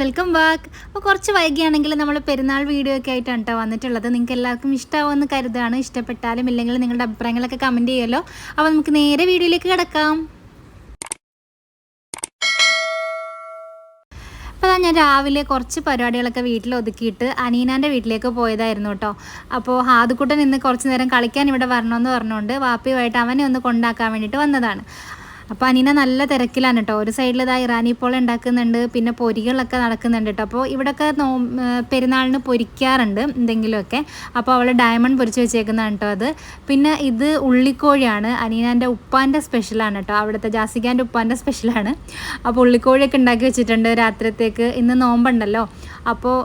Welcome back. അപ്പോൾ കുറച്ച് വൈകിയാണെങ്കിൽ നമ്മൾ പെരുന്നാൾ വീഡിയോ ഒക്കെ ആയിട്ടാണ് കേട്ടോ വന്നിട്ടുള്ളത്. നിങ്ങൾക്ക് എല്ലാവർക്കും ഇഷ്ടമാവുമെന്ന് കരുതാണ്. ഇഷ്ടപ്പെട്ടാലും ഇല്ലെങ്കിൽ നിങ്ങളുടെ അഭിപ്രായങ്ങളൊക്കെ കമന്റ് ചെയ്യുമല്ലോ. അപ്പോൾ നമുക്ക് നേരെ വീഡിയോയിലേക്ക് കിടക്കാം. അപ്പോൾ ഞാൻ രാവിലെ കുറച്ച് പരിപാടികളൊക്കെ വീട്ടിൽ ഒതുക്കിയിട്ട് അനീനാന്റെ വീട്ടിലേക്ക് പോയതായിരുന്നു കേട്ടോ അപ്പോൾ ഹാദുക്കുട്ടൻ ഇന്ന് കുറച്ച് നേരം കളിക്കാൻ ഇവിടെ വരണമെന്ന് പറഞ്ഞുകൊണ്ട് വാപ്പിയുമായിട്ട് അവനെ ഒന്ന് കൊണ്ടാക്കാൻ വേണ്ടിയിട്ട് വന്നതാണ്. അപ്പോൾ അനീന നല്ല തിരക്കിലാണ് കേട്ടോ ഒരു സൈഡിൽ ഇതാ ഇറാനി പോൾ ഉണ്ടാക്കുന്നുണ്ട് പിന്നെ പൊരികളൊക്കെ നടക്കുന്നുണ്ട് കേട്ടോ അപ്പോൾ ഇവിടെയൊക്കെ നോ പെരുന്നാളിന് പൊരിക്കാറുണ്ട് എന്തെങ്കിലുമൊക്കെ. അപ്പോൾ അവൾ ഡയമണ്ട് പൊരിച്ച് വെച്ചേക്കുന്നതാണ് കേട്ടോ അത്. പിന്നെ ഇത് ഉള്ളിക്കോഴിയാണ്. അനീനാന്റെ ഉപ്പാന്റെ സ്പെഷ്യലാണ് കേട്ടോ അവിടുത്തെ ജാസിക്കാന്റെ ഉപ്പാന്റെ സ്പെഷ്യലാണ് അപ്പോൾ ഉള്ളിക്കോഴിയൊക്കെ ഉണ്ടാക്കി വെച്ചിട്ടുണ്ട് രാത്രിത്തേക്ക്. ഇന്ന് നോമ്പുണ്ടല്ലോ. അപ്പോൾ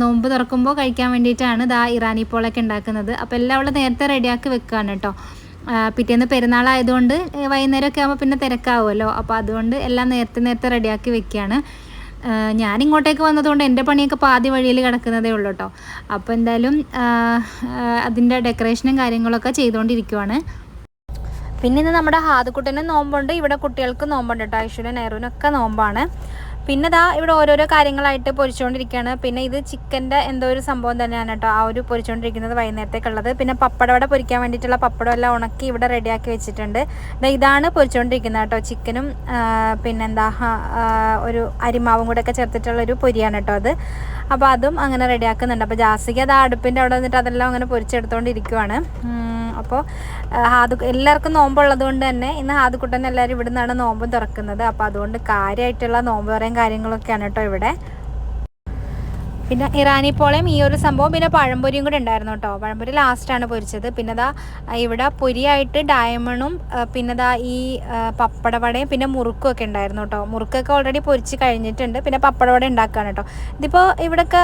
നോമ്പ് തുറക്കുമ്പോൾ കഴിക്കാൻ വേണ്ടിയിട്ടാണ് ഇതാ ഇറാനി പോളൊക്കെ ഉണ്ടാക്കുന്നത്. അപ്പോൾ എല്ലാം അവൾ നേരത്തെ റെഡിയാക്കി വെക്കുകയാണ് കേട്ടോ പിറ്റേന്ന് പെരുന്നാളായതുകൊണ്ട് വൈകുന്നേരമൊക്കെ ആകുമ്പോൾ പിന്നെ തിരക്കാവുമല്ലോ. അപ്പോൾ അതുകൊണ്ട് എല്ലാം നേരത്തെ നേരത്തെ റെഡിയാക്കി വെക്കുകയാണ് ഞാൻ ഇങ്ങോട്ടേക്ക് വന്നതുകൊണ്ട് എന്റെ പണിയൊക്കെ പാതി വഴിയിൽ കിടക്കുന്നതേ ഉള്ളൂ കേട്ടോ. അപ്പോൾ എന്തായാലും അതിന്റെ ഡെക്കറേഷനും കാര്യങ്ങളൊക്കെ ചെയ്തുകൊണ്ടിരിക്കുവാണ്. പിന്നെ ഇന്ന് നമ്മുടെ ഹാദുക്കുട്ടനും നോമ്പുണ്ട്. ഇവിടെ കുട്ടികൾക്ക് നോമ്പുണ്ട് കേട്ടോ. ഐശ്വര്യ നെഹ്റുവിനൊക്കെ നോമ്പാണ്. പിന്നെ ദാ ഇവിടെ ഓരോരോ കാര്യങ്ങളായിട്ട് പൊരിച്ചുകൊണ്ടിരിക്കുകയാണ്. പിന്നെ ഇത് ചിക്കന്റെ എന്തോ ഒരു സംഭവം തന്നെയാണ് കേട്ടോ. ആ ഒരു പൊരിച്ചുകൊണ്ടിരിക്കുന്നത് വൈകുന്നേരത്തേക്കുള്ളത്. പിന്നെ പപ്പടവട പൊരിക്കാൻ വേണ്ടിയിട്ടുള്ള പപ്പടം എല്ലാം ഉണക്കി ഇവിടെ റെഡിയാക്കി വെച്ചിട്ടുണ്ട്. ഇതാണ് പൊരിച്ചുകൊണ്ടിരിക്കുന്നത് കേട്ടോ. ചിക്കനും പിന്നെന്താ ഒരു അരിമാവും കൂടെയൊക്കെ ചേർത്തിട്ടുള്ളൊരു പൊരിയാണ് കേട്ടോ അത്. അപ്പോൾ അതും അങ്ങനെ റെഡിയാക്കുന്നുണ്ട്. അപ്പോൾ ജാസിക്ക് അത് അടുപ്പിന്റെ അവിടെ വന്നിട്ട് അതെല്ലാം അങ്ങനെ പൊരിച്ചെടുത്തുകൊണ്ടിരിക്കുവാണ് അപ്പോൾ ഹാദു എല്ലാവർക്കും നോമ്പുള്ളത് കൊണ്ട് തന്നെ ഇന്ന് ഹാദുക്കുട്ടൻ എല്ലാവരും ഇവിടെ നിന്നാണ് നോമ്പും തുറക്കുന്നത്. അപ്പോൾ അതുകൊണ്ട് കാര്യമായിട്ടുള്ള നോമ്പ് പറയും കാര്യങ്ങളൊക്കെയാണ് കേട്ടോ ഇവിടെ. പിന്നെ ഇറാനി പോളയും ഈ ഒരു സംഭവം പിന്നെ പഴംപൊരിയും കൂടെ ഉണ്ടായിരുന്നു കേട്ടോ. പഴംപൊരി ലാസ്റ്റാണ് പൊരിച്ചത്. പിന്നെ ദാ ഇവിടെ പൊരിയായിട്ട് ഡയമണും പിന്നെ ദാ ഈ പപ്പടവടയും പിന്നെ മുറുക്കും ഒക്കെ ഉണ്ടായിരുന്നു കേട്ടോ. മുറുക്കൊക്കെ ഓൾറെഡി പൊരിച്ച് കഴിഞ്ഞിട്ടുണ്ട്. പിന്നെ പപ്പടവട ഉണ്ടാക്കുകയാണ് കേട്ടോ. ഇതിപ്പോൾ ഇവിടെയൊക്കെ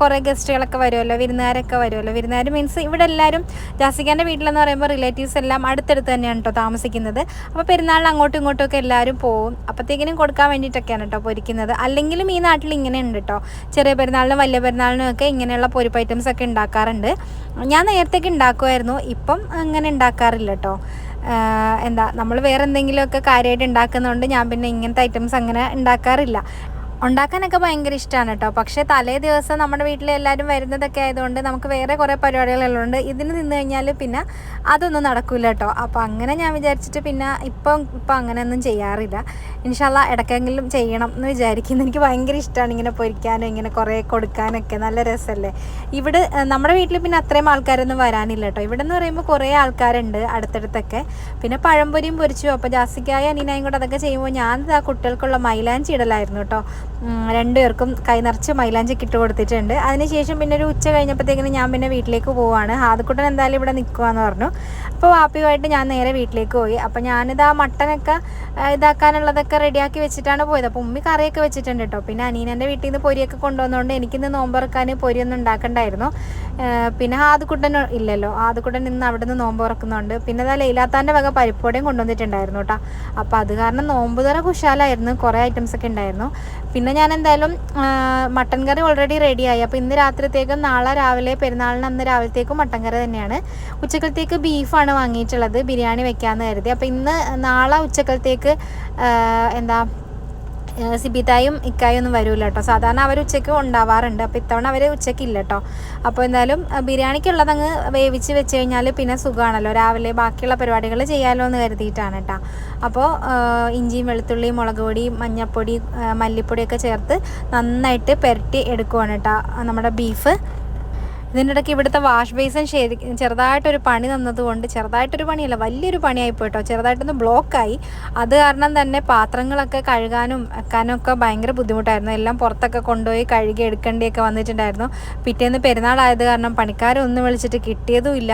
കുറേ ഗസ്റ്റുകളൊക്കെ വരുമല്ലോ വിരുന്നുകാരൊക്കെ വരുമല്ലോ. വിരുന്നുകാർ മീൻസ് ഇവിടെ എല്ലാവരും ജാസിക്കാന്റെ വീട്ടിലെന്ന് പറയുമ്പോൾ റിലേറ്റീവ്സ് എല്ലാം അടുത്തടുത്ത് തന്നെയാണ് കേട്ടോ താമസിക്കുന്നത്. അപ്പോൾ പെരുന്നാളിൽ അങ്ങോട്ടും ഇങ്ങോട്ടും ഒക്കെ എല്ലാവരും പോകും അപ്പോഴത്തേക്കിനും കൊടുക്കാൻ വേണ്ടിയിട്ടൊക്കെയാണ് കേട്ടോ പൊരിക്കുന്നത്. അല്ലെങ്കിലും ഈ നാട്ടിൽ ഇങ്ങനെ ഉണ്ട് കേട്ടോ. ചെറിയ പെരുന്നാളിനും വലിയ പെരുന്നാളിനൊക്കെ ഇങ്ങനെയുള്ള പൊരിപ്പ് ഐറ്റംസ് ഒക്കെ ഉണ്ടാക്കാറുണ്ട്. ഞാൻ നേരത്തേക്ക് ഉണ്ടാക്കുമായിരുന്നു. ഇപ്പം അങ്ങനെ ഉണ്ടാക്കാറില്ല കേട്ടോ എന്താ നമ്മൾ വേറെ എന്തെങ്കിലുമൊക്കെ കാര്യമായിട്ട് ഉണ്ടാക്കുന്നതുകൊണ്ട് ഞാൻ പിന്നെ ഇങ്ങനത്തെ ഐറ്റംസ് അങ്ങനെ ഉണ്ടാക്കാറില്ല. ഉണ്ടാക്കാനൊക്കെ ഭയങ്കര ഇഷ്ടമാണ് കേട്ടോ. പക്ഷേ തലേ ദിവസം നമ്മുടെ വീട്ടിൽ എല്ലാവരും വരുന്നതൊക്കെ ആയതുകൊണ്ട് നമുക്ക് വേറെ കുറേ പരിപാടികളെല്ലാം ഉണ്ട് ഇതിന് നിന്ന് കഴിഞ്ഞാൽ പിന്നെ അതൊന്നും നടക്കില്ല കേട്ടോ. അപ്പോൾ അങ്ങനെ ഞാൻ വിചാരിച്ചിട്ട് പിന്നെ ഇപ്പം ഇപ്പം അങ്ങനെയൊന്നും ചെയ്യാറില്ല. ഇൻഷാല്ല ഇടയ്ക്കെങ്കിലും ചെയ്യണം എന്ന് വിചാരിക്കുന്നു. എനിക്ക് ഭയങ്കര ഇഷ്ടമാണ് ഇങ്ങനെ പൊരിക്കാനും ഇങ്ങനെ കുറേ കൊടുക്കാനൊക്കെ. നല്ല രസമല്ലേ ഇവിടെ നമ്മുടെ വീട്ടിൽ പിന്നെ അത്രയും ആൾക്കാരൊന്നും വരാനില്ല കേട്ടോ. ഇവിടെ എന്ന് പറയുമ്പോൾ കുറേ ആൾക്കാരുണ്ട് അടുത്തടുത്തൊക്കെ. പിന്നെ പഴംപൊരിയും പൊരിച്ചു. അപ്പോൾ ജാസിക്കായ അനീനായും കൂടെ അതൊക്കെ ചെയ്യുമ്പോൾ ഞാൻ ആ കുട്ടികൾക്കുള്ള മൈലാഞ്ചി ഇടലായിരുന്നു കേട്ടോ. രണ്ടുപേർക്കും കൈ നിറച്ച് മൈലാഞ്ചി ഇട്ട് കൊടുത്തിട്ടുണ്ട്. അതിനുശേഷം പിന്നെ ഒരു ഉച്ച കഴിഞ്ഞപ്പോഴത്തേക്കിന് ഞാൻ പിന്നെ വീട്ടിലേക്ക് പോവാണ്. ഹാദക്കുട്ടൻ എന്തായാലും ഇവിടെ നിൽക്കുവാന്ന് പറഞ്ഞു. അപ്പോൾ വാപ്പിയുമായിട്ട് ഞാൻ നേരെ വീട്ടിലേക്ക് പോയി. അപ്പോൾ ഞാനിത് ആ മട്ടനൊക്കെ ഇതാക്കാനുള്ളതൊക്കെ റെഡിയാക്കി വെച്ചിട്ടാണ് പോയത്. അപ്പോൾ ഉമ്മി കറിയൊക്കെ വെച്ചിട്ടുണ്ട് കേട്ടോ. പിന്നെ അനീനന്റെ വീട്ടിൽ നിന്ന് പൊരിയൊക്കെ കൊണ്ടുവന്നുകൊണ്ട് എനിക്കിന്ന് നോമ്പുറക്കാൻ പൊരിയൊന്നും ഉണ്ടാക്കണ്ടായിരുന്നു. പിന്നെ ഹാദക്കുട്ടൻ ഇല്ലല്ലോ. ഹാദക്കുട്ടൻ ഇന്ന് അവിടെ നിന്ന് നോമ്പ് പിന്നെ അതാ ലൈലാത്താന്റെ വക പരിപ്പോടെയും കൊണ്ടുവന്നിട്ടുണ്ടായിരുന്നു കേട്ടോ. അപ്പോൾ അത് കാരണം നോമ്പ് തുറ കുശാലായിരുന്നു. കുറേ ഐറ്റംസ് ഒക്കെ ഉണ്ടായിരുന്നു. പിന്നെ ഞാൻ എന്തായാലും മട്ടൻ കറി ഓൾറെഡി റെഡിയായി അപ്പോൾ ഇന്ന് രാത്രിത്തേക്കും നാളെ രാവിലെ പെരുന്നാളിന് അന്ന് രാവിലത്തേക്കും മട്ടൻ കറി തന്നെയാണ്. ഉച്ചക്കലത്തേക്ക് ബീഫാണ് വാങ്ങിയിട്ടുള്ളത് ബിരിയാണി വെക്കാമെന്ന് കരുതി. അപ്പോൾ ഇന്ന് നാളെ ഉച്ചക്കലത്തേക്ക് എന്താ സിബിതായും ഇക്കായും ഒന്നും വരൂല കേട്ടോ സാധാരണ അവർ ഉച്ചയ്ക്ക് ഉണ്ടാവാറുണ്ട്. അപ്പോൾ ഇത്തവണ അവർ ഉച്ചയ്ക്ക് ഇല്ല കേട്ടോ അപ്പോൾ എന്തായാലും ബിരിയാണിക്കുള്ളത് അങ്ങ് വേവിച്ച് വെച്ച് കഴിഞ്ഞാൽ പിന്നെ സുഖമാണല്ലോ രാവിലെ ബാക്കിയുള്ള പരിപാടികൾ ചെയ്യാമല്ലോ എന്ന് കരുതിയിട്ടാണ് കേട്ടോ അപ്പോൾ ഇഞ്ചിയും വെളുത്തുള്ളിയും മുളക് പൊടി മഞ്ഞൾപ്പൊടി മല്ലിപ്പൊടിയൊക്കെ ചേർത്ത് നന്നായിട്ട് പെരട്ടി എടുക്കുവാണ് കേട്ടോ നമ്മുടെ ബീഫ്. ഇതിന്റെ ഇടയ്ക്ക് ഇവിടുത്തെ വാഷ് ബേസിൻ ശരി ചെറുതായിട്ടൊരു പണി തന്നതുകൊണ്ട് ചെറുതായിട്ടൊരു പണിയല്ല വലിയൊരു പണിയായി പോയിട്ടോ. ചെറുതായിട്ടൊന്ന് ബ്ലോക്കായി. അത് കാരണം തന്നെ പാത്രങ്ങളൊക്കെ കഴുകാനും വെക്കാനൊക്കെ ഭയങ്കര ബുദ്ധിമുട്ടായിരുന്നു. എല്ലാം പുറത്തൊക്കെ കൊണ്ടുപോയി കഴുകി എടുക്കേണ്ടിയൊക്കെ വന്നിട്ടുണ്ടായിരുന്നു. പിറ്റേന്ന് പെരുന്നാളായത് കാരണം പണിക്കാരൊന്നും വിളിച്ചിട്ട് കിട്ടിയതും ഇല്ല.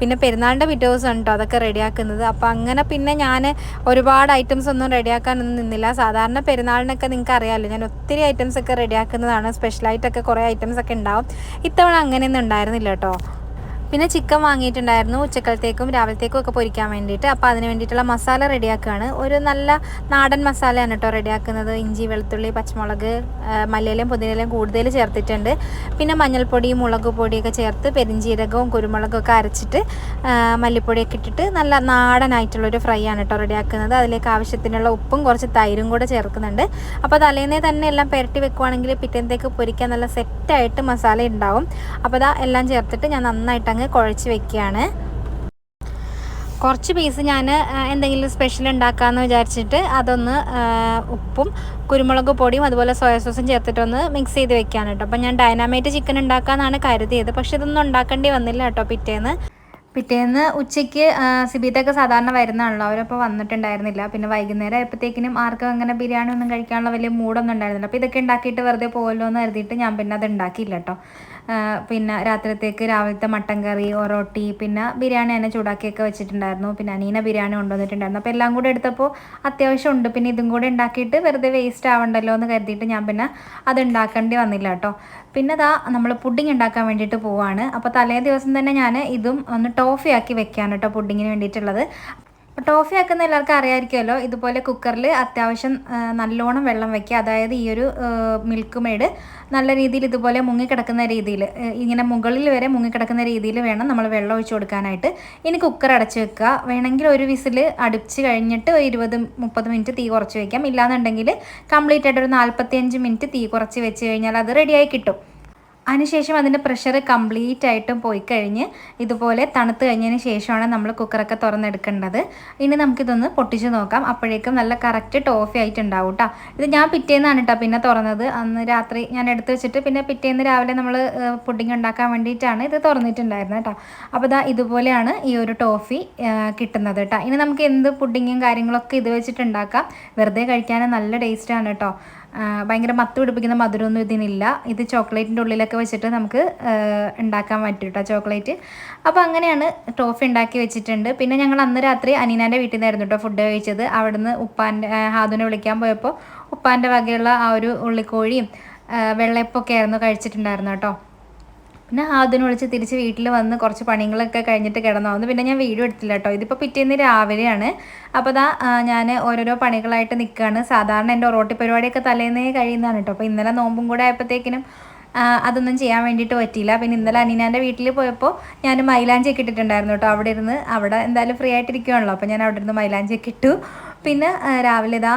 പിന്നെ പെരുന്നാളിന്റെ പിറ്റേ ദിവസം കേട്ടോ അതൊക്കെ റെഡിയാക്കുന്നത്. അപ്പോൾ അങ്ങനെ പിന്നെ ഞാൻ ഒരുപാട് ഐറ്റംസ് ഒന്നും റെഡിയാക്കാനൊന്നും നിന്നില്ല. സാധാരണ പെരുന്നാളിനൊക്കെ നിങ്ങൾക്ക് അറിയാമല്ലോ ഞാൻ ഒത്തിരി ഐറ്റംസ് ഒക്കെ റെഡിയാക്കുന്നതാണ്. സ്പെഷ്യലായിട്ടൊക്കെ കുറേ ഐറ്റംസ് ഒക്കെ ഉണ്ടാവും. ഇത്തവണ അങ്ങനെയൊന്നും ഉണ്ടായിരുന്നില്ല കേട്ടോ. പിന്നെ ചിക്കൻ വാങ്ങിയിട്ടുണ്ടായിരുന്നു ഉച്ചക്കലത്തേക്കും രാവിലത്തേക്കും ഒക്കെ പൊരിക്കാൻ വേണ്ടിയിട്ട്. അപ്പോൾ അതിന് വേണ്ടിയിട്ടുള്ള മസാല റെഡിയാക്കുകയാണ് ഒരു നല്ല നാടൻ മസാലയാണ് കേട്ടോ റെഡിയാക്കുന്നത്. ഇഞ്ചി വെളുത്തുള്ളി പച്ചമുളക് മല്ലിയിലയും പുതിനയിലയും കൂടുതൽ ചേർത്തിട്ടുണ്ട്. പിന്നെ മഞ്ഞൾപ്പൊടി മുളക് പൊടിയൊക്കെ ചേർത്ത് പെരിഞ്ചീരകവും കുരുമുളകും ഒക്കെ അരച്ചിട്ട് മല്ലിപ്പൊടിയൊക്കെ ഇട്ടിട്ട് നല്ല നാടനായിട്ടുള്ളൊരു ഫ്രൈ ആണ് കേട്ടോ റെഡിയാക്കുന്നത്. അതിലേക്ക് ആവശ്യത്തിനുള്ള ഉപ്പും കുറച്ച് തൈരും കൂടെ ചേർക്കുന്നുണ്ട്. അപ്പോൾ തലേന്നേ തന്നെ എല്ലാം പുരട്ടി വെക്കുവാണെങ്കിൽ പിറ്റേന്നത്തേക്ക് പൊരിക്കാൻ നല്ല സെറ്റായിട്ട് മസാല ഉണ്ടാവും. അപ്പോൾ അതാ എല്ലാം ചേർത്തിട്ട് ഞാൻ നന്നായിട്ട് അങ്ങ് കുഴച്ച് വെക്കുകയാണ്. കുറച്ച് പീസ് ഞാൻ എന്തെങ്കിലും സ്പെഷ്യൽ ഉണ്ടാക്കാമെന്ന് വിചാരിച്ചിട്ട് അതൊന്ന് ഉപ്പും കുരുമുളക് പൊടിയും അതുപോലെ സോയ സോസും ചേർത്തിട്ടൊന്ന് മിക്സ് ചെയ്ത് വെക്കുകയാണ് കേട്ടോ. അപ്പോൾ ഞാൻ ഡൈനാമൈറ്റ് ചിക്കൻ ഉണ്ടാക്കാമെന്നാണ് കരുതിയത്. പക്ഷെ ഇതൊന്നും ഉണ്ടാക്കേണ്ടി വന്നില്ല കേട്ടോ പിറ്റേന്ന്. പിറ്റേന്ന് ഉച്ചയ്ക്ക് സിബീത്തൊക്കെ സാധാരണ വരുന്നതാണല്ലോ അവരപ്പോൾ വന്നിട്ടുണ്ടായിരുന്നില്ല. പിന്നെ വൈകുന്നേരം ആയപ്പോഴത്തേക്കിനും ആർക്കും അങ്ങനെ ബിരിയാണി ഒന്നും കഴിക്കാനുള്ള വലിയ മൂഡൊന്നും ഉണ്ടായിരുന്നില്ല. അപ്പോൾ ഇതൊക്കെ ഉണ്ടാക്കിയിട്ട് വെറുതെ പോകുമല്ലോ എന്ന് കരുതിയിട്ട് ഞാൻ പിന്നെ അത് ഉണ്ടാക്കിയില്ല കേട്ടോ. പിന്നെ രാത്രിത്തേക്ക് രാവിലത്തെ മട്ടൻ കറി ഒറോട്ടി പിന്നെ ബിരിയാണി തന്നെ ചൂടാക്കിയൊക്കെ വെച്ചിട്ടുണ്ടായിരുന്നു. പിന്നെ അനീന ബിരിയാണി കൊണ്ടുവന്നിട്ടുണ്ടായിരുന്നു. അപ്പോൾ എല്ലാം കൂടെ എടുത്തപ്പോൾ അത്യാവശ്യം ഉണ്ട്. പിന്നെ ഇതും കൂടെ ഉണ്ടാക്കിയിട്ട് വെറുതെ വേസ്റ്റ് ആവണ്ടല്ലോ എന്ന് കരുതിയിട്ട് ഞാൻ പിന്നെ അത് ഉണ്ടാക്കേണ്ടി വന്നില്ല കേട്ടോ പിന്നെ അതാ നമ്മൾ പുഡിങ് ഉണ്ടാക്കാൻ വേണ്ടിയിട്ട് പോവാണ്. അപ്പോൾ തലേ ദിവസം തന്നെ ഞാൻ ഇതും ഒന്ന് ടോഫി ആക്കി വെക്കാൻ കേട്ടോ പുഡിങ്ങിന് വേണ്ടിയിട്ടുള്ളത്. ടോഫി ആക്കുന്ന എല്ലാവർക്കും അറിയാമായിരിക്കുമല്ലോ ഇതുപോലെ കുക്കറിൽ അത്യാവശ്യം നല്ലോണം വെള്ളം വയ്ക്കുക അതായത് ഈ ഒരു മിൽക്ക് മെയ്ഡ് നല്ല രീതിയിൽ ഇതുപോലെ മുങ്ങിക്കിടക്കുന്ന രീതിയിൽ ഇങ്ങനെ മുകളിൽ വരെ മുങ്ങിക്കിടക്കുന്ന രീതിയിൽ വേണം നമ്മൾ വെള്ളം ഒഴിച്ചു കൊടുക്കാനായിട്ട്. ഇനി കുക്കർ അടച്ച് വെക്കുക. വേണമെങ്കിൽ ഒരു വിസിൽ അടിച്ച് കഴിഞ്ഞിട്ട് ഇരുപത് മുപ്പത് മിനിറ്റ് തീ കുറച്ച് വയ്ക്കാം ഇല്ലാന്നുണ്ടെങ്കിൽ കംപ്ലീറ്റ് ആയിട്ട് ഒരു നാൽപ്പത്തിയഞ്ച് മിനിറ്റ് തീ കുറച്ച് വെച്ച് കഴിഞ്ഞാൽ അത് റെഡിയായി കിട്ടും. അതിനുശേഷം അതിന്റെ പ്രഷർ കംപ്ലീറ്റ് ആയിട്ടും പോയി കഴിഞ്ഞ് ഇതുപോലെ തണുത്ത് കഴിഞ്ഞതിന് ശേഷമാണ് നമ്മൾ കുക്കറൊക്കെ തുറന്നെടുക്കേണ്ടത്. ഇനി നമുക്കിതൊന്ന് പൊട്ടിച്ച് നോക്കാം. അപ്പോഴേക്കും നല്ല കറക്റ്റ് ടോഫി ആയിട്ടുണ്ടാവും കേട്ടോ ഇത് ഞാൻ പിറ്റേന്നാണ് കേട്ടോ പിന്നെ തുറന്നത്. അന്ന് രാത്രി ഞാൻ എടുത്ത് വെച്ചിട്ട് പിന്നെ പിറ്റേന്ന് രാവിലെ നമ്മൾ പുഡിങ് ഉണ്ടാക്കാൻ വേണ്ടിയിട്ടാണ് ഇത് തുറന്നിട്ടുണ്ടായിരുന്നത് കേട്ടോ അപ്പോൾ ഇതാ ഇതുപോലെയാണ് ഈ ഒരു ടോഫി കിട്ടുന്നത് കേട്ടോ ഇനി നമുക്ക് എന്ത് പുഡിങ്ങും കാര്യങ്ങളൊക്കെ ഇത് വെച്ചിട്ട് ഉണ്ടാക്കാം വെറുതെ കഴിക്കാൻ നല്ല ടേസ്റ്റാണ് കേട്ടോ ഭയങ്കര മത്ത് പിടിപ്പിക്കുന്ന മധുരമൊന്നും ഇതിനില്ല. ഇത് ചോക്ലേറ്റിന്റെ ഉള്ളിലൊക്കെ വെച്ചിട്ട് നമുക്ക് ഉണ്ടാക്കാൻ പറ്റും കേട്ടോ ചോക്ലേറ്റ്. അപ്പോൾ അങ്ങനെയാണ് ടോഫി ഉണ്ടാക്കി വെച്ചിട്ടുണ്ട്. പിന്നെ ഞങ്ങൾ അന്ന് രാത്രി അനീനാന്റെ വീട്ടിൽ നിന്നായിരുന്നു കേട്ടോ ഫുഡ് കഴിച്ചത്. അവിടുന്ന് ഉപ്പാന്റെ ഹാദുനെ വിളിക്കാൻ പോയപ്പോൾ ഉപ്പാന്റെ വകയുള്ള ആ ഒരു ഉള്ളിക്കോഴിയും വെള്ളയപ്പൊക്കെ ആയിരുന്നു കഴിച്ചിട്ടുണ്ടായിരുന്നു കേട്ടോ പിന്നെ ആദ്യം വിളിച്ച് തിരിച്ച് വീട്ടിൽ വന്ന് കുറച്ച് പണികളൊക്കെ കഴിഞ്ഞിട്ട് കിടന്നു പിന്നെ ഞാൻ വീഡിയോ എടുത്തില്ല കേട്ടോ. ഇതിപ്പോൾ പിറ്റേന്ന് രാവിലെയാണ്. അപ്പോൾ അതാ ഞാൻ ഓരോരോ പണികളായിട്ട് നിൽക്കുകയാണ് സാധാരണ എന്റെ ഒറോട്ടി പരിപാടിയൊക്കെ തലേന്നേ കഴിയുന്നതാണ് കേട്ടോ. അപ്പോൾ ഇന്നലെ നോമ്പും കൂടെ ആയപ്പോഴത്തേക്കിനും അതൊന്നും ചെയ്യാൻ വേണ്ടിയിട്ട് പറ്റിയില്ല. പിന്നെ ഇന്നലെ അനീനാന്റെ വീട്ടിൽ പോയപ്പോൾ ഞാൻ മൈലാഞ്ചി ഒക്കെ ഇട്ടിട്ടുണ്ടായിരുന്നു കേട്ടോ അവിടെ ഇരുന്ന്. അവിടെ എന്തായാലും ഫ്രീ ആയിട്ടിരിക്കുകയാണല്ലോ അപ്പോൾ ഞാൻ അവിടെ ഇരുന്ന് മൈലാഞ്ചി ഒക്കെ ഇട്ടു. പിന്നെ രാവിലെ ഇതാ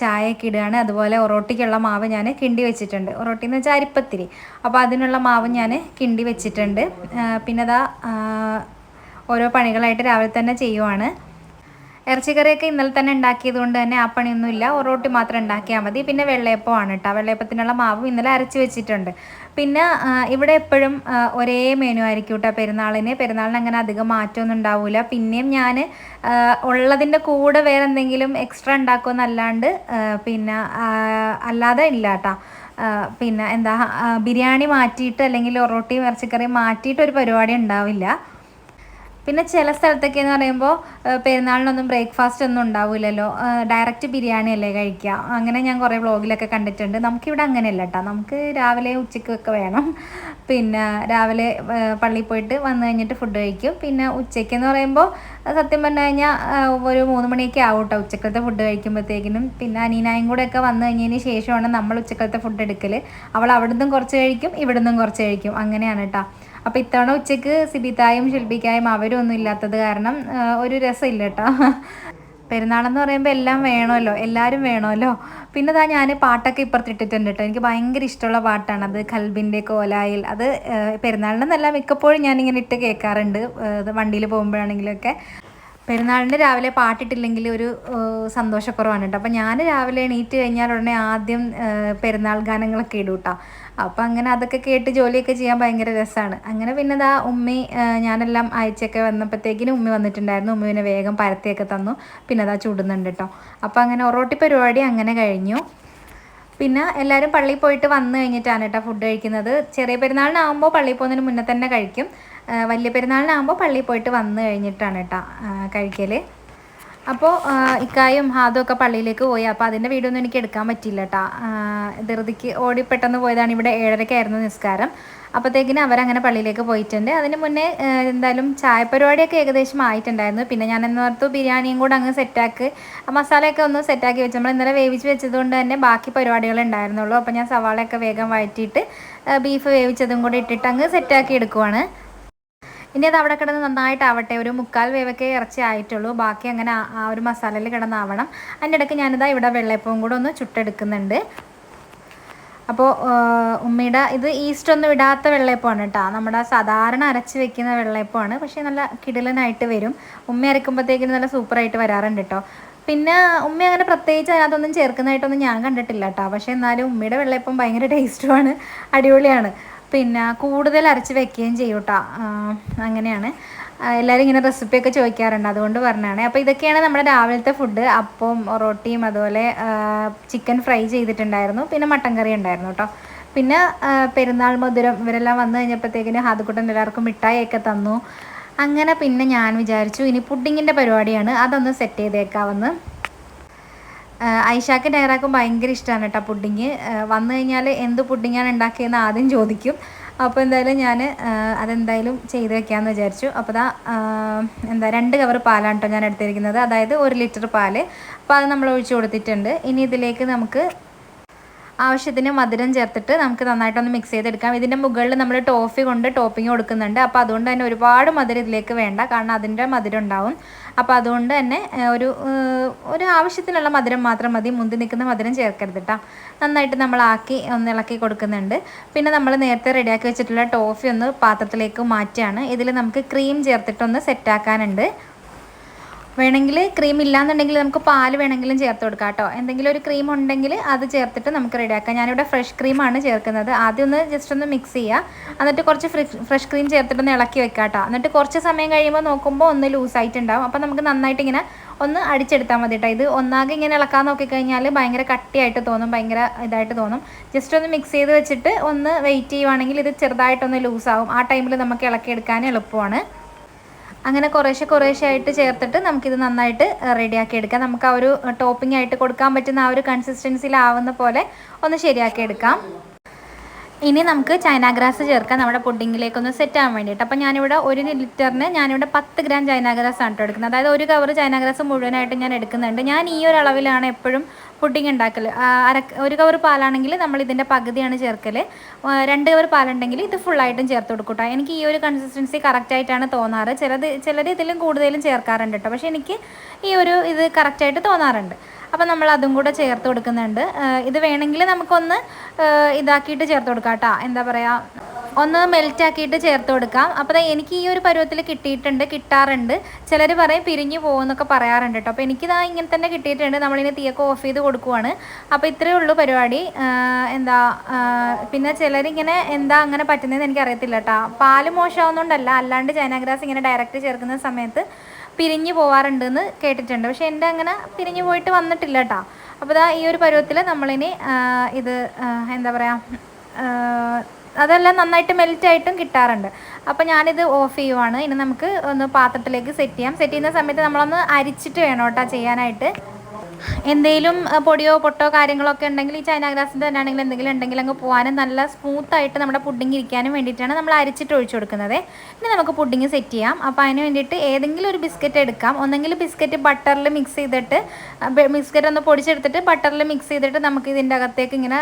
ചായയൊക്കെ ഇടുകയാണ്. അതുപോലെ ഒറോട്ടിക്കുള്ള മാവ് ഞാൻ കിണ്ടി വെച്ചിട്ടുണ്ട്. ഒറോട്ടി എന്ന് വെച്ചാൽ അരിപ്പത്തിരി. അപ്പോൾ അതിനുള്ള മാവ് ഞാൻ കിണ്ടി വെച്ചിട്ടുണ്ട്. പിന്നെ ഇതാ ഓരോ പണികളായിട്ട് രാവിലെ തന്നെ ചെയ്യുവാണ്. ഇറച്ചിക്കറിയൊക്കെ ഇന്നലെ തന്നെ ഉണ്ടാക്കിയത് കൊണ്ട് തന്നെ ആ പണിയൊന്നുമില്ല. ഒറോട്ടി മാത്രം ഉണ്ടാക്കിയാൽ മതി. പിന്നെ വെള്ളയപ്പമാണ് കേട്ടോ വെള്ളയപ്പത്തിനുള്ള മാവും ഇന്നലെ അരച്ച് വെച്ചിട്ടുണ്ട്. പിന്നെ ഇവിടെ എപ്പോഴും ഒരേ മെനു ആയിരിക്കും കേട്ടോ പെരുന്നാളിന്. പെരുന്നാളിന് അങ്ങനെ അധികം മാറ്റമൊന്നും ഉണ്ടാവില്ല പിന്നെയും ഞാൻ ഉള്ളതിന്റെ കൂടെ വേറെ എന്തെങ്കിലും എക്സ്ട്രാ ഉണ്ടാക്കുമെന്നല്ലാണ്ട് പിന്നെ അല്ലാതെ ഇല്ല കേട്ടോ പിന്നെ എന്താ ബിരിയാണി മാറ്റിയിട്ട് അല്ലെങ്കിൽ ഒറോട്ടിയും ഇറച്ചിക്കറിയും മാറ്റിയിട്ട് ഒരു പരിപാടി ഉണ്ടാവില്ല. പിന്നെ ചില സ്ഥലത്തൊക്കെ എന്ന് പറയുമ്പോൾ പെരുന്നാളിനൊന്നും ബ്രേക്ക്ഫാസ്റ്റ് ഒന്നും ഉണ്ടാവില്ലല്ലോ ഡയറക്റ്റ് ബിരിയാണി അല്ലേ കഴിക്കുക. അങ്ങനെ ഞാൻ കുറേ വ്ളോഗിലൊക്കെ കണ്ടിട്ടുണ്ട്. നമുക്കിവിടെ അങ്ങനെയല്ല കേട്ടോ നമുക്ക് രാവിലെ ഉച്ചയ്ക്കൊക്കെ വേണം. പിന്നെ രാവിലെ പള്ളിയിൽ പോയിട്ട് വന്നു കഴിഞ്ഞിട്ട് ഫുഡ് കഴിക്കും. പിന്നെ ഉച്ചയ്ക്ക് എന്ന് പറയുമ്പോൾ സത്യം പറഞ്ഞു കഴിഞ്ഞാൽ ഒരു മൂന്ന് മണിയൊക്കെ ആവും കേട്ടോ ഉച്ചക്കത്തെ ഫുഡ് കഴിക്കുമ്പോഴത്തേക്കിനും പിന്നെ അനീനായും കൂടെ ഒക്കെ വന്നു കഴിഞ്ഞതിന് ശേഷമാണ് നമ്മൾ ഉച്ചക്കത്തെ ഫുഡ് എടുക്കൽ അവൾ അവിടുന്ന് കുറച്ച് കഴിക്കും ഇവിടുന്നും കുറച്ച് കഴിക്കും. അങ്ങനെയാണ് കേട്ടോ അപ്പോൾ ഇത്തവണ ഉച്ചയ്ക്ക് സിബിതായും ശില്പിക്കായും അവരൊന്നും ഇല്ലാത്തത് കാരണം ഒരു രസമില്ല കേട്ടോ പെരുന്നാളെന്ന് പറയുമ്പോൾ എല്ലാം വേണമല്ലോ എല്ലാവരും വേണമല്ലോ. പിന്നെ താ ഞാൻ പാട്ടൊക്കെ ഇപ്പുറത്തിട്ടിട്ടുണ്ട് കേട്ടോ എനിക്ക് ഭയങ്കര ഇഷ്ടമുള്ള പാട്ടാണ് അത് കൽബിന്റെ കോലായിൽ. അത് പെരുന്നാളിനെന്നല്ല മിക്കപ്പോഴും ഞാനിങ്ങനെ ഇട്ട് കേൾക്കാറുണ്ട് വണ്ടിയിൽ പോകുമ്പോഴാണെങ്കിലൊക്കെ. പെരുന്നാളിന്റെ രാവിലെ പാട്ടിട്ടില്ലെങ്കിൽ ഒരു സന്തോഷക്കുറവാണ് കേട്ടോ അപ്പോൾ ഞാൻ രാവിലെ എണീറ്റ് കഴിഞ്ഞാൽ ഉടനെ ആദ്യം പെരുന്നാൾ ഗാനങ്ങളൊക്കെ ഇടും കേട്ടോ അപ്പോൾ അങ്ങനെ അതൊക്കെ കേട്ട് ജോലിയൊക്കെ ചെയ്യാൻ ഭയങ്കര രസമാണ് അങ്ങനെ പിന്നെ ഇതാ ഉമ്മി ഞാനെല്ലാം അയച്ചൊക്കെ വന്നപ്പോഴത്തേക്കിനും ഉമ്മി വന്നിട്ടുണ്ടായിരുന്നു. ഉമ്മി പിന്നെ വേഗം പരത്തിയൊക്കെ തന്നു. പിന്നെ അതാ ചൂടുന്നുണ്ട് കേട്ടോ അപ്പോൾ അങ്ങനെ ഒറോട്ടി പരിപാടി അങ്ങനെ കഴിഞ്ഞു. പിന്നെ എല്ലാവരും പള്ളിയിൽ പോയിട്ട് വന്നു കഴിഞ്ഞിട്ടാണ് കേട്ടോ ഫുഡ് കഴിക്കുന്നത്. ചെറിയ പെരുന്നാളിനാകുമ്പോൾ പള്ളിയിൽ പോകുന്നതിന് മുന്നേ തന്നെ കഴിക്കും. വലിയ പെരുന്നാളിനാകുമ്പോൾ പള്ളിയിൽ പോയിട്ട് വന്നു കഴിഞ്ഞിട്ടാണ് കേട്ടോ കഴിക്കൽ അപ്പോൾ ഇക്കായും ഹാദും ഒക്കെ പള്ളിയിലേക്ക് പോയി. അപ്പോൾ അതിന്റെ വീടൊന്നും എനിക്ക് എടുക്കാൻ പറ്റിയില്ല കേട്ടോ. ധൃതിക്ക് ഓടി പെട്ടെന്ന് പോയതാണ്. ഇവിടെ ഏഴരയ്ക്കായിരുന്നു നിസ്കാരം. അപ്പോഴത്തേക്കിന് അവരങ്ങനെ പള്ളിയിലേക്ക് പോയിട്ടുണ്ട്. അതിന് മുന്നേ എന്തായാലും ചായ പരിപാടിയൊക്കെ ഏകദേശം ആയിട്ടുണ്ടായിരുന്നു. പിന്നെ ഞാൻ എന്ന് ഓർത്തു ബിരിയാണിയും കൂടെ അങ്ങ് സെറ്റാക്ക്. മസാലയൊക്കെ ഒന്ന് സെറ്റാക്കി വെച്ചു. നമ്മൾ ഇന്നലെ വേവിച്ച് വെച്ചതുകൊണ്ട് തന്നെ ബാക്കി പരിപാടികൾ ഉണ്ടായിരുന്നുള്ളൂ. അപ്പോൾ ഞാൻ സവാളയൊക്കെ വേഗം വഴറ്റിയിട്ട് ബീഫ് വേവിച്ചതും കൂടെ ഇട്ടിട്ട് അങ്ങ് സെറ്റാക്കി എടുക്കുവാണ്. ഇനി അത് അവിടെ കിടന്ന് നന്നായിട്ടാവട്ടെ. ഒരു മുക്കാൽ വേവൊക്കെ ഇറച്ചി ആയിട്ടുള്ളൂ. ബാക്കി അങ്ങനെ ആ ഒരു മസാലയിൽ കിടന്നാവണം. അതിന്റെ ഇടയ്ക്ക് ഞാനിതാ ഇവിടെ വെള്ളയപ്പവും കൂടെ ഒന്ന് ചുട്ടെടുക്കുന്നുണ്ട്. അപ്പോൾ ഉമ്മയുടെ ഇത് ഈസ്റ്റ് ഒന്നും ഇടാത്ത വെള്ളയപ്പമാണ് കേട്ടോ നമ്മുടെ സാധാരണ അരച്ച് വെക്കുന്ന വെള്ളയപ്പമാണ്. പക്ഷേ നല്ല കിടിലനായിട്ട് വരും. ഉമ്മ അരക്കുമ്പോഴത്തേക്കിന് നല്ല സൂപ്പറായിട്ട് വരാറുണ്ട് കേട്ടോ പിന്നെ ഉമ്മ അങ്ങനെ പ്രത്യേകിച്ച് അതിനകത്തൊന്നും ചേർക്കുന്നതായിട്ടൊന്നും ഞാൻ കണ്ടിട്ടില്ല കേട്ടോ പക്ഷേ എന്നാലും ഉമ്മയുടെ വെള്ളയപ്പം ഭയങ്കര ടേസ്റ്റുമാണ് അടിപൊളിയാണ്. പിന്നെ കൂടുതൽ അരച്ച് വെക്കുകയും ചെയ്യും കേട്ടോ അങ്ങനെയാണ്. എല്ലാവരും ഇങ്ങനെ റെസിപ്പിയൊക്കെ ചോദിക്കാറുണ്ട്. അതുകൊണ്ട് പറഞ്ഞാണ്. അപ്പോൾ ഇതൊക്കെയാണ് നമ്മുടെ രാവിലത്തെ ഫുഡ് അപ്പം റൊട്ടിയും അതുപോലെ ചിക്കൻ ഫ്രൈ ചെയ്തിട്ടുണ്ടായിരുന്നു. പിന്നെ മട്ടൻ കറി ഉണ്ടായിരുന്നു കേട്ടോ പിന്നെ പെരുന്നാൾ മധുരം ഇവരെല്ലാം വന്നു കഴിഞ്ഞപ്പോഴത്തേക്കിന് ഹാദുക്കുട്ടൻ എല്ലാവർക്കും മിഠായിയൊക്കെ തന്നു. അങ്ങനെ പിന്നെ ഞാൻ വിചാരിച്ചു ഇനി പുഡിങ്ങിന്റെ പരിപാടിയാണ്. അതൊന്ന് സെറ്റ് ചെയ്തേക്കാമെന്ന് ഐഷാക്ക് ഡയറാക്കും ഭയങ്കര ഇഷ്ടമാണ് കേട്ടോ പുഡിങ്. വന്നു കഴിഞ്ഞാൽ എന്ത് പുഡിങ്ങാണ് ഉണ്ടാക്കിയതെന്ന് ആദ്യം ചോദിക്കും. അപ്പോൾ എന്തായാലും ഞാൻ അതെന്തായാലും ചെയ്ത് വെക്കാമെന്ന് വിചാരിച്ചു. അപ്പോൾ ദാ എന്താ രണ്ട് കവർ പാലാണ് കേട്ടോ ഞാൻ എടുത്തിരിക്കുന്നത്. അതായത് ഒരു ലിറ്റർ പാൽ. അപ്പോൾ അത് നമ്മൾ ഒഴിച്ചു കൊടുത്തിട്ടുണ്ട്. ഇനി ഇതിലേക്ക് നമുക്ക് ആവശ്യത്തിന് മധുരം ചേർത്തിട്ട് നമുക്ക് നന്നായിട്ടൊന്ന് മിക്സ് ചെയ്തെടുക്കാം. ഇതിന്റെ മുകളിൽ നമ്മൾ ടോഫി കൊണ്ട് ടോപ്പിംഗ് കൊടുക്കുന്നുണ്ട്. അപ്പോൾ അതുകൊണ്ട് തന്നെ ഒരുപാട് മധുരം ഇതിലേക്ക് വേണ്ട. കാരണം അതിന്റെ മധുരം ഉണ്ടാവും. അപ്പോൾ അതുകൊണ്ട് തന്നെ ഒരു ഒരു ആവശ്യത്തിനുള്ള മധുരം മാത്രം മതി. മുന്തി നിൽക്കുന്ന മധുരം ചേർക്കരുത് കേട്ടോ നന്നായിട്ട് നമ്മളാക്കി ഒന്ന് ഇളക്കി കൊടുക്കുന്നുണ്ട്. പിന്നെ നമ്മൾ നേരത്തെ റെഡിയാക്കി വെച്ചിട്ടുള്ള ടോഫി ഒന്ന് പാത്രത്തിലേക്ക് മാറ്റുകയാണ്. ഇതിൽ നമുക്ക് ക്രീം ചേർത്തിട്ടൊന്ന് സെറ്റാക്കാനുണ്ട്. വേണമെങ്കിൽ ക്രീം ഇല്ലാന്നുണ്ടെങ്കിൽ നമുക്ക് പാൽ വേണമെങ്കിലും ചേർത്ത് കൊടുക്കാം കേട്ടോ. എന്തെങ്കിലും ഒരു ക്രീം ഉണ്ടെങ്കിൽ അത് ചേർത്തിട്ട് നമുക്ക് റെഡിയാക്കാം ഞാനിവിടെ ഫ്രഷ് ക്രീമാണ് ചേർക്കുന്നത്. ആദ്യം ഒന്ന് ജസ്റ്റ് ഒന്ന് മിക്സ് ചെയ്യുക എന്നിട്ട് കുറച്ച് ഫ്രഷ് ക്രീം ചേർത്തിട്ട് ഒന്ന് ഇളക്കി വെക്കാം കേട്ടോ. എന്നിട്ട് കുറച്ച് സമയം കഴിയുമ്പോൾ നോക്കുമ്പോൾ ഒന്ന് ലൂസായിട്ടുണ്ടാവും അപ്പോൾ നമുക്ക് നന്നായിട്ട് ഇങ്ങനെ ഒന്ന് അടിച്ചെടുത്താൽ മതി കേട്ടോ. ഇത് ഒന്നാകെ ഇങ്ങനെ ഇളക്കാൻ നോക്കിക്കഴിഞ്ഞാൽ ഭയങ്കര കട്ടിയായിട്ട് തോന്നും ഭയങ്കര ഇതായിട്ട് തോന്നും. ജസ്റ്റ് ഒന്ന് മിക്സ് ചെയ്ത് വെച്ചിട്ട് ഒന്ന് വെയിറ്റ് ചെയ്യുവാണെങ്കിൽ ഇത് ചെറുതായിട്ടൊന്ന് ലൂസാവും ആ ടൈമിൽ നമുക്ക് ഇളക്കിയെടുക്കാൻ എളുപ്പമാണ്. അങ്ങനെ കുറേശ്ശെ കുറേശ്ശെ ആയിട്ട് ചേർത്തിട്ട് നമുക്കിത് നന്നായിട്ട് റെഡിയാക്കി എടുക്കാം നമുക്ക് ആ ഒരു ടോപ്പിംഗ് ആയിട്ട് കൊടുക്കാൻ പറ്റുന്ന ആ ഒരു കൺസിസ്റ്റൻസിയിലാവുന്ന പോലെ ഒന്ന് ശരിയാക്കി എടുക്കാം ഇനി നമുക്ക് ചൈന ഗ്രാസ് ചേർക്കാം. നമ്മുടെ പുഡിങ്ങിലേക്ക് ഒന്ന് സെറ്റ് ആവാൻ വേണ്ടിയിട്ട്. അപ്പോൾ ഞാനിവിടെ ഒരു ലിറ്ററിന് ഞാനിവിടെ പത്ത് ഗ്രാം ചൈന ഗ്രാസ് ആണ് എടുക്കുന്നത്. അതായത് ഒരു കവർ ചൈന ഗ്രാസ് മുഴുവനായിട്ട് ഞാൻ എടുക്കുന്നുണ്ട്. ഞാൻ ഈ ഒരു അളവിലാണ് എപ്പോഴും പുഡിങ് ഉണ്ടാക്കൽ അര ഒരു കവർ പാലാണെങ്കിൽ നമ്മൾ ഇതിന്റെ പകുതിയാണ് ചേർക്കൽ രണ്ട് കവർ പാലുണ്ടെങ്കിൽ ഇത് ഫുള്ളായിട്ടും ചേർത്ത് കൊടുക്കും കേട്ടോ എനിക്ക് ഈ ഒരു കൺസിസ്റ്റൻസി കറക്റ്റായിട്ടാണ് തോന്നാറ്. ചിലത് ചിലർ ഇതിലും കൂടുതലും ചേർക്കാറുണ്ട് കേട്ടോ പക്ഷേ എനിക്ക് ഈ ഒരു ഇത് കറക്റ്റായിട്ട് തോന്നാറുണ്ട്. അപ്പോൾ നമ്മൾ അതും കൂടെ ചേർത്ത് കൊടുക്കുന്നുണ്ട്. ഇത് വേണമെങ്കിൽ നമുക്കൊന്ന് ഇതാക്കിയിട്ട് ചേർത്ത് കൊടുക്കാം കേട്ടോ. എന്താ പറയുക ഒന്ന് മെൽറ്റ് ആക്കിയിട്ട് ചേർത്ത് കൊടുക്കാം. അപ്പോൾ എനിക്ക് ഈ ഒരു പരുവത്തിൽ കിട്ടിയിട്ടുണ്ട് കിട്ടാറുണ്ട്. ചിലർ പറയും പിരിഞ്ഞു പോകുമെന്നൊക്കെ പറയാറുണ്ട് കേട്ടോ. അപ്പോൾ എനിക്കിതാ ഇങ്ങനെ തന്നെ കിട്ടിയിട്ടുണ്ട്. നമ്മളിനി തീയൊക്കെ ഓഫ് ചെയ്ത് കൊടുക്കുവാണ്. അപ്പോൾ ഇത്രയേ ഉള്ളൂ പരിപാടി. എന്താ പിന്നെ ചിലരിങ്ങനെ എന്താ അങ്ങനെ പറ്റുന്നതെന്ന് എനിക്കറിയത്തില്ല കേട്ടോ. പാൽ മോശമാവുന്നതുകൊണ്ടല്ല അല്ലാണ്ട് ചൈനാഗ്രാസ് ഇങ്ങനെ ഡയറക്റ്റ് ചേർക്കുന്ന സമയത്ത് പിരിഞ്ഞു പോവാറുണ്ടെന്ന് കേട്ടിട്ടുണ്ട്. പക്ഷെ എന്റെ അങ്ങനെ പിരിഞ്ഞു പോയിട്ട് വന്നിട്ടില്ല കേട്ടോ അപ്പോൾ ഇതാ ഈ ഒരു പരുവത്തിൽ നമ്മളിനി ഇത് എന്താ പറയുക അതെല്ലാം നന്നായിട്ട് മെൽറ്റായിട്ടും കിട്ടാറുണ്ട്. അപ്പോൾ ഞാനിത് ഓഫ് ചെയ്യുവാണ്. ഇനി നമുക്ക് ഒന്ന് പാത്രത്തിലേക്ക് സെറ്റ് ചെയ്യാം. സെറ്റ് ചെയ്യുന്ന സമയത്ത് നമ്മളൊന്ന് അരിച്ചിട്ട് വേണം കേട്ടോ ചെയ്യാനായിട്ട്. എന്തെങ്കിലും പൊടിയോ പൊട്ടോ കാര്യങ്ങളൊക്കെ ഉണ്ടെങ്കിൽ ഈ ചൈന ഗ്രാസിന്റെ തന്നെ ആണെങ്കിൽ എന്തെങ്കിലും ഉണ്ടെങ്കിൽ അങ്ങ് പോകാനും നല്ല സ്മൂത്ത് ആയിട്ട് നമ്മുടെ പുഡിങ് ഇരിക്കാനും വേണ്ടിയിട്ടാണ് നമ്മൾ അരിച്ചിട്ട് ഒഴിച്ചു കൊടുക്കുന്നത്. ഇനി നമുക്ക് പുഡിങ് സെറ്റ് ചെയ്യാം. അപ്പോൾ അതിന് വേണ്ടിയിട്ട് ഏതെങ്കിലും ഒരു ബിസ്ക്കറ്റ് എടുക്കാം. ഒന്നെങ്കിൽ ബിസ്ക്കറ്റ് ബട്ടറിൽ മിക്സ് ചെയ്തിട്ട് ബിസ്ക്കറ്റ് ഒന്ന് പൊടിച്ചെടുത്തിട്ട് ബട്ടറിൽ മിക്സ് ചെയ്തിട്ട് നമുക്ക് ഇതിന്റെ അകത്തേക്ക് ഇങ്ങനെ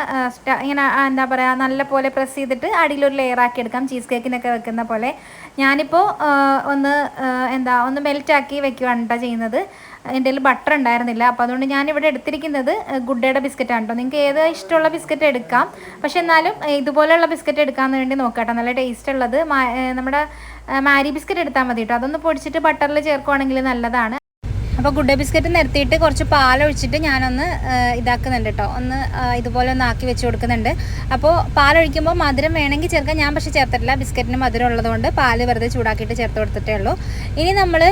ഇങ്ങനെ എന്താ പറയുക നല്ല പോലെ പ്രസ് ചെയ്തിട്ട് അടിയിലൊരു ലെയർ ആക്കി എടുക്കാം. ചീസ് കേക്കിനൊക്കെ വെക്കുന്ന പോലെ. ഞാനിപ്പോൾ ഒന്ന് എന്താ ഒന്ന് മെൽറ്റാക്കി വെക്കുകയാണ് കേട്ടോ ചെയ്യുന്നത്. എന്റെ കയ്യിൽ ബട്ടർ ഉണ്ടായിരുന്നില്ല. അപ്പോൾ അതുകൊണ്ട് ഞാനിവിടെ എടുത്തിരിക്കുന്നത് ഗുഡ്ഡയുടെ ബിസ്ക്കറ്റാണ് കേട്ടോ നിങ്ങൾക്ക് ഏത് ഇഷ്ടമുള്ള ബിസ്ക്കറ്റ് എടുക്കാം. പക്ഷെ എന്നാലും ഇതുപോലെയുള്ള ബിസ്ക്കറ്റ് എടുക്കാമെന്ന് വേണ്ടി നോക്കാം നല്ല ടേസ്റ്റ് ഉള്ളത്. നമ്മുടെ മാരി ബിസ്ക്കറ്റ് എടുത്താൽ മതി കേട്ടോ അതൊന്ന് പൊടിച്ചിട്ട് ബട്ടറിൽ ചേർക്കുവാണെങ്കിൽ നല്ലതാണ്. അപ്പോൾ ഗുഡ് ബിസ്ക്കറ്റ് നിരത്തിയിട്ട് കുറച്ച് പാലൊഴിച്ചിട്ട് ഞാനൊന്ന് ഇതാക്കുന്നുണ്ട് കേട്ടോ ഒന്ന് ഇതുപോലെ ഒന്ന് ആക്കി വെച്ച് കൊടുക്കുന്നുണ്ട്. അപ്പോൾ പാലൊഴിക്കുമ്പോൾ മധുരം വേണമെങ്കിൽ ചേർക്കാം. ഞാൻ പക്ഷേ ചേർത്തിട്ടില്ല. ബിസ്ക്കറ്റിന് മധുരം ഉള്ളതുകൊണ്ട് പാൽ വെറുതെ ചൂടാക്കിയിട്ട് ചേർത്ത് കൊടുത്തിട്ടേ ഉള്ളൂ. ഇനി നമ്മൾ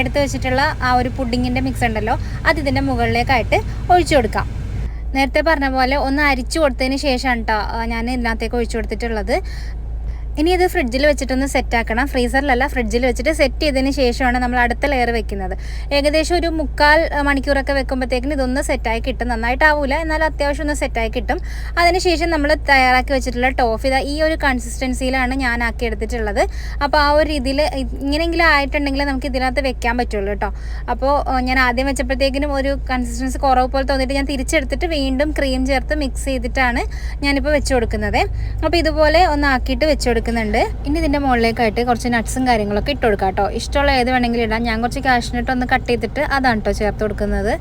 എടുത്തു വെച്ചിട്ടുള്ള ആ ഒരു പുഡിങ്ങിന്റെ മിക്സ് ഉണ്ടല്ലോ അത് ഇതിന്റെ മുകളിലേക്കായിട്ട് ഒഴിച്ചു കൊടുക്കാം. നേരത്തെ പറഞ്ഞ പോലെ ഒന്ന് അരിച്ചു കൊടുത്തതിന് ശേഷമാണ് കേട്ടോ ഞാൻ ഇതിനകത്തേക്ക് ഒഴിച്ചു കൊടുത്തിട്ടുള്ളത്. ഇനി ഇത് ഫ്രിഡ്ജിൽ വെച്ചിട്ടൊന്ന് സെറ്റ് ആക്കണം. ഫ്രീസറിലല്ല ഫ്രിഡ്ജിൽ വെച്ചിട്ട് സെറ്റ് ചെയ്തതിന് ശേഷമാണ് നമ്മൾ അടുത്ത ലെയർ വെക്കുന്നത്. ഏകദേശം ഒരു മുക്കാൽ മണിക്കൂറൊക്കെ വെക്കുമ്പോഴത്തേക്കിന് ഇതൊന്ന് സെറ്റായി കിട്ടും. നന്നായിട്ടാവില്ല എന്നാൽ അത്യാവശ്യം ഒന്ന് സെറ്റായി കിട്ടും. അതിനുശേഷം നമ്മൾ തയ്യാറാക്കി വെച്ചിട്ടുള്ള ടോഫ് ഇതാ ഈ ഒരു കൺസിസ്റ്റൻസിയിലാണ് ഞാൻ ആക്കി എടുത്തിട്ടുള്ളത്. അപ്പോൾ ആ ഒരു രീതിയിൽ ഇങ്ങനെയെങ്കിലും ആയിട്ടുണ്ടെങ്കിൽ നമുക്ക് ഇതിനകത്ത് വെക്കാൻ പറ്റുള്ളൂ കേട്ടോ. അപ്പോൾ ഞാൻ ആദ്യം വെച്ചപ്പോഴത്തേക്കിനും ഒരു കൺസിസ്റ്റൻസി കുറവ് പോലെ തോന്നിയിട്ട് ഞാൻ തിരിച്ചെടുത്തിട്ട് വീണ്ടും ക്രീം ചേർത്ത് മിക്സ് ചെയ്തിട്ടാണ് ഞാനിപ്പോൾ വെച്ച് കൊടുക്കുന്നത്. അപ്പോൾ ഇതുപോലെ ഒന്ന് ആക്കിയിട്ട് വെച്ച് കൊടുക്കുന്നുണ്ട്. ഇനി ഇതിന്റെ മുകളിലേക്കായിട്ട് കുറച്ച് നട്ട്സും കാര്യങ്ങളൊക്കെ ഇട്ട് കൊടുക്കാം കേട്ടോ. ഇഷ്ടമുള്ള ഏത് വേണമെങ്കിലും ഇടാം. ഞാൻ കുറച്ച് കാഷ്നട്ട് ഒന്ന് കട്ട് ചെയ്തിട്ട് അതാണ് കേട്ടോ ചേർത്ത് കൊടുക്കുന്നത്.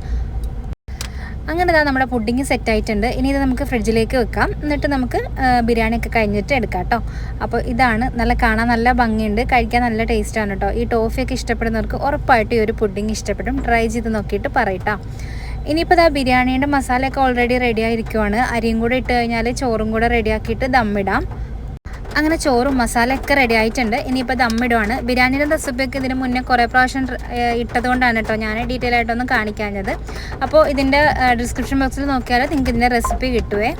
അങ്ങനെ ഇതാ നമ്മുടെ പുഡിങ് സെറ്റ് ആയിട്ടുണ്ട്. ഇനി ഇത് നമുക്ക് ഫ്രിഡ്ജിലേക്ക് വെക്കാം. എന്നിട്ട് നമുക്ക് ബിരിയാണി ഒക്കെ കഴിഞ്ഞിട്ട് എടുക്കാം കേട്ടോ. അപ്പോൾ ഇതാണ് നല്ല കാണാൻ നല്ല ഭംഗിയുണ്ട്. കഴിക്കാൻ നല്ല ടേസ്റ്റാണ് കേട്ടോ. ഈ ടോഫിയൊക്കെ ഇഷ്ടപ്പെടുന്നവർക്ക് ഉറപ്പായിട്ട് ഈ ഒരു പുഡിങ് ഇഷ്ടപ്പെടും. ട്രൈ ചെയ്ത് നോക്കിയിട്ട് പറയട്ടോ. ഇനിയിപ്പോൾ ഇതാ ബിരിയാണിയുടെ മസാലയൊക്കെ ഓൾറെഡി റെഡി ആയിരിക്കുവാണ്. അരിയും കൂടെ ഇട്ട് കഴിഞ്ഞാൽ ചോറും കൂടെ റെഡിയാക്കിയിട്ട് ദമ്മിടാം അങ്ങനെ ചോറും മസാല ഒക്കെ റെഡി ആയിട്ടുണ്ട് ഇനിയിപ്പോൾ ദമ്മിടുവാണ് ബിരിയാണിയുടെ റെസിപ്പിയൊക്കെ ഇതിന് മുന്നേ കുറേ പ്രാവശ്യം ഇട്ടതുകൊണ്ടാണ് കേട്ടോ ഞാൻ ഡീറ്റെയിൽ ആയിട്ടൊന്നും കാണിക്കാഞ്ഞത്. അപ്പോൾ ഇതിന്റെ ഡിസ്ക്രിപ്ഷൻ ബോക്സിൽ നോക്കിയാൽ നിങ്ങൾക്ക് ഇതിന്റെ റെസിപ്പി കിട്ടുവേ.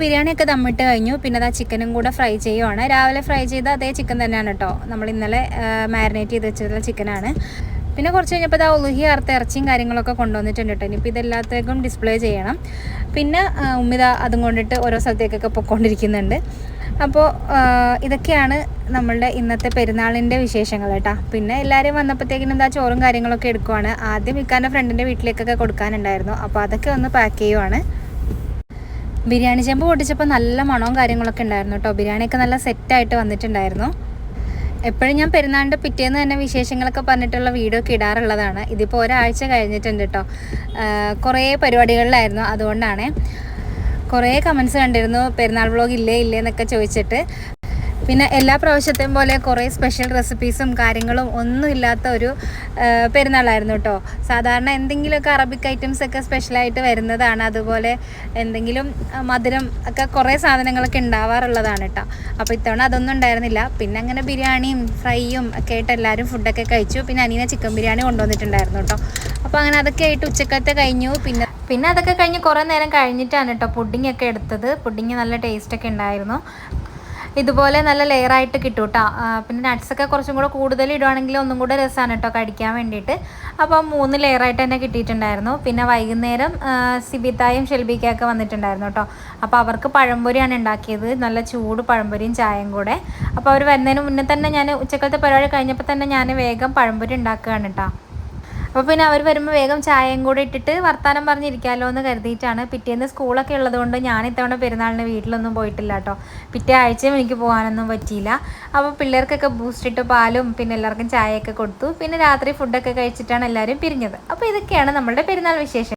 അങ്ങനെ ബിരിയാണിയൊക്കെ ദമ്മിട്ട് കഴിഞ്ഞു. പിന്നെ അതാ ചിക്കനും കൂടെ ഫ്രൈ ചെയ്യുവാണ്. രാവിലെ ഫ്രൈ ചെയ്ത അതേ ചിക്കൻ തന്നെയാണ് കേട്ടോ നമ്മൾ ഇന്നലെ മാരിനേറ്റ് ചെയ്ത് വെച്ചിട്ടുള്ള ചിക്കനാണ്. പിന്നെ കുറച്ച് കഴിഞ്ഞപ്പോൾ ഇതാ ഉലുഹി അറുത്ത ഇറച്ചിയും കാര്യങ്ങളൊക്കെ കൊണ്ടുവന്നിട്ടുണ്ട് കേട്ടോ ഇനിയിപ്പോൾ ഇതെല്ലാത്തേക്കും ഡിസ്പ്ലേ ചെയ്യണം. പിന്നെ ആ, ഉമ്മിത അതും കൊണ്ടിട്ട് ഓരോ സ്ഥലത്തേക്കൊക്കെ പൊയ്ക്കൊണ്ടിരിക്കുന്നുണ്ട് അപ്പോൾ ഇതൊക്കെയാണ് നമ്മളുടെ ഇന്നത്തെ പെരുന്നാളിന്റെ വിശേഷങ്ങൾ കേട്ടോ പിന്നെ എല്ലാവരും വന്നപ്പോഴത്തേക്കിനും എന്താ ചോറും കാര്യങ്ങളൊക്കെ എടുക്കുവാണ്. ആദ്യം ഇക്കാന്റെ ഫ്രണ്ടിന്റെ വീട്ടിലേക്കൊക്കെ കൊടുക്കാനുണ്ടായിരുന്നു. അപ്പോൾ അതൊക്കെ ഒന്ന് പാക്ക് ചെയ്യുവാണ്. ബിരിയാണി ചെമ്പ് പൊട്ടിച്ചപ്പോൾ നല്ല മണവും കാര്യങ്ങളൊക്കെ ഉണ്ടായിരുന്നു കേട്ടോ ബിരിയാണിയൊക്കെ നല്ല സെറ്റായിട്ട് വന്നിട്ടുണ്ടായിരുന്നു. എപ്പോഴും ഞാൻ പെരുന്നാളിന്റെ പിറ്റേന്ന് തന്നെ വിശേഷങ്ങളൊക്കെ പറഞ്ഞിട്ടുള്ള വീഡിയോ ഒക്കെ ഇടാറുള്ളതാണ്. ഇതിപ്പോൾ ഒരാഴ്ച കഴിഞ്ഞിട്ടുണ്ട് കേട്ടോ കുറേ പരിപാടികളിലായിരുന്നു അതുകൊണ്ടാണ്. കുറേ കമൻസ് കണ്ടിരുന്നു പെരുന്നാൾ വ്ളോഗ് ഇല്ലേ ഇല്ലേ എന്നൊക്കെ ചോദിച്ചിട്ട്. പിന്നെ എല്ലാ പ്രാവശ്യത്തെയും പോലെ കുറേ സ്പെഷ്യൽ റെസിപ്പീസും കാര്യങ്ങളും ഒന്നും ഇല്ലാത്ത ഒരു പെരുന്നാളായിരുന്നു കേട്ടോ സാധാരണ എന്തെങ്കിലുമൊക്കെ അറബിക് ഐറ്റംസ് ഒക്കെ സ്പെഷ്യലായിട്ട് വരുന്നതാണ്. അതുപോലെ എന്തെങ്കിലും മധുരം ഒക്കെ കുറേ സാധനങ്ങളൊക്കെ ഉണ്ടാവാറുള്ളതാണ് കേട്ടോ അപ്പോൾ ഇത്തവണ അതൊന്നും ഉണ്ടായിരുന്നില്ല. പിന്നെ അങ്ങനെ ബിരിയാണിയും ഫ്രൈയും ഒക്കെ ആയിട്ട് എല്ലാവരും ഫുഡൊക്കെ കഴിച്ചു. പിന്നെ അനീന ചിക്കൻ ബിരിയാണി കൊണ്ടുവന്നിട്ടുണ്ടായിരുന്നു കേട്ടോ അപ്പോൾ അങ്ങനെ അതൊക്കെ ആയിട്ട് ഉച്ചക്കത്തെ കഴിഞ്ഞു. പിന്നെ പിന്നെ അതൊക്കെ കഴിഞ്ഞ് കുറേ നേരം കഴിഞ്ഞിട്ടാണ് കേട്ടോ പുഡിംഗ് ഒക്കെ എടുത്തത്. പുഡിങ് നല്ല ടേസ്റ്റൊക്കെ ഉണ്ടായിരുന്നു. ഇതുപോലെ നല്ല ലെയറായിട്ട് കിട്ടും കേട്ടോ പിന്നെ നട്ട്സൊക്കെ കുറച്ചും കൂടെ കൂടുതൽ ഇടുവാണെങ്കിൽ ഒന്നും കൂടെ രസമാണ് കേട്ടോ കഴിക്കാൻ വേണ്ടിയിട്ട്. അപ്പോൾ മൂന്ന് ലെയറായിട്ട് തന്നെ കിട്ടിയിട്ടുണ്ടായിരുന്നു. പിന്നെ വൈകുന്നേരം സിബിത്തായും ഷെൽബിക്കൊക്കെ വന്നിട്ടുണ്ടായിരുന്നു കേട്ടോ അപ്പോൾ അവർക്ക് പഴംപൊരിയാണ് ഉണ്ടാക്കിയത്. നല്ല ചൂട് പഴംപൊരിയും ചായയും കൂടെ. അപ്പോൾ അവർ വരുന്നതിന് മുന്നേ തന്നെ ഞാൻ ഉച്ചക്കലത്തെ പരിപാടി കഴിഞ്ഞപ്പോൾ തന്നെ ഞാൻ വേഗം പഴംപൊരി ഉണ്ടാക്കുകയാണ് കേട്ടോ അപ്പോൾ പിന്നെ അവർ വരുമ്പോൾ വേഗം ചായയും കൂടെ ഇട്ടിട്ട് വർത്താനം പറഞ്ഞിരിക്കാമല്ലോ എന്ന് കരുതിയിട്ടാണ്. പിറ്റേന്ന് സ്കൂളൊക്കെ ഉള്ളതുകൊണ്ട് ഞാൻ ഇത്തവണ പെരുന്നാളിന് വീട്ടിലൊന്നും പോയിട്ടില്ല കേട്ടോ പിറ്റേ ആഴ്ചയും എനിക്ക് പോകാനൊന്നും പറ്റിയില്ല. അപ്പോൾ പിള്ളേർക്കൊക്കെ ബൂസ്റ്റ് ഇട്ട് പാലും പിന്നെ എല്ലാവർക്കും ചായയൊക്കെ കൊടുത്തു. പിന്നെ രാത്രി ഫുഡൊക്കെ കഴിച്ചിട്ടാണ് എല്ലാവരും പിരിഞ്ഞത്. അപ്പോൾ ഇതൊക്കെയാണ് നമ്മളുടെ പെരുന്നാൾ വിശേഷം